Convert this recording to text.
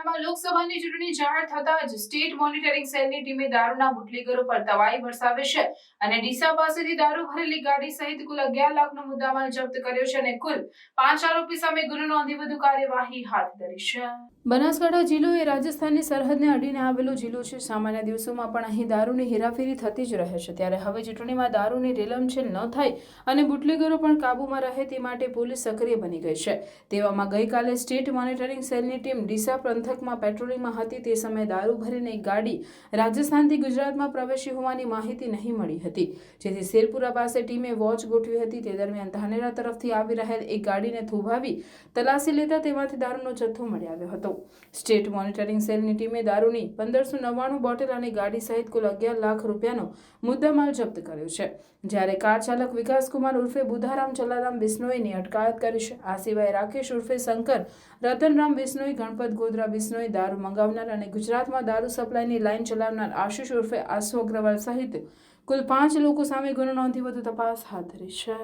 બનાસકાંઠામાં લોકસભાની ચૂંટણી જાહેર થતા જ સ્ટેટ મોનિટરિંગ સેલની ટીમે દારૂના બુટલેગરો પર તવાઈ વરસાવે છે અને ડીસા પાસેથી દારૂ ભરેલી ગાડી સહિત કુલ અગિયાર લાખનો મુદ્દામાલ જપ્ત કર્યો છે અને કુલ પાંચ આરોપી સામે ગુનો નોંધી વધુ કાર્યવાહી હાથ ધરી છે. બનાસકાંઠા જિલ્લો એ રાજસ્થાનની સરહદને અડીને આવેલો જિલ્લો છે. સામાન્ય દિવસોમાં પણ અહીં દારૂની હેરાફેરી થતી જ રહે છે. ત્યારે હવે ચૂંટણીમાં દારૂની રેલમછેલ ન થાય અને બુટલેગરો પણ કાબૂમાં રહે તે માટે પોલીસ સક્રિય બની ગઈ છે. તેવામાં ગઈકાલે સ્ટેટ મોનિટરિંગ સેલની ટીમ ડીસા પંથકમાં પેટ્રોલિંગમાં હતી તે સમયે દારૂ ભરીને એક ગાડી રાજસ્થાનથી ગુજરાતમાં પ્રવેશી હોવાની માહિતી નહીં મળી હતી. જેથી શેરપુરા પાસે ટીમે વોચ ગોઠવી હતી. તે દરમિયાન ધાનેરા તરફથી આવી રહેલ એક ગાડીને થોભાવી તલાશી લેતા તેમાંથી દારૂનો જથ્થો મળી આવ્યો હતો. સ્ટેટ મોનિટરિંગ સેલની ટીમે દારૂની પંદરસો નવ્વાણું બોટલ અને ગાડી સહિત કુલ અગિયાર લાખ રૂપિયાનો મુદ્દામાલ જપ્ત કર્યો છે. જ્યારે કાર ચાલક વિકાસકુમાર ઉર્ફે બુધારામ ચલારામ બિસ્નોઈની અટકાયત કરી છે. આ સિવાય રાકેશ ઉર્ફે શંકર, રતનરામ બિસ્નોઈ ગણપત ગોધરા બિશ્નોઈ દારૂ મંગાવનાર અને ગુજરાતમાં દારૂ સપ્લાયની લાઇન ચલાવનાર આશિષ ઉર્ફે આસુ અગ્રવાલ સહિત કુલ પાંચ લોકો સામે ગુનો નોંધી વધુ તપાસ હાથ ધરી છે.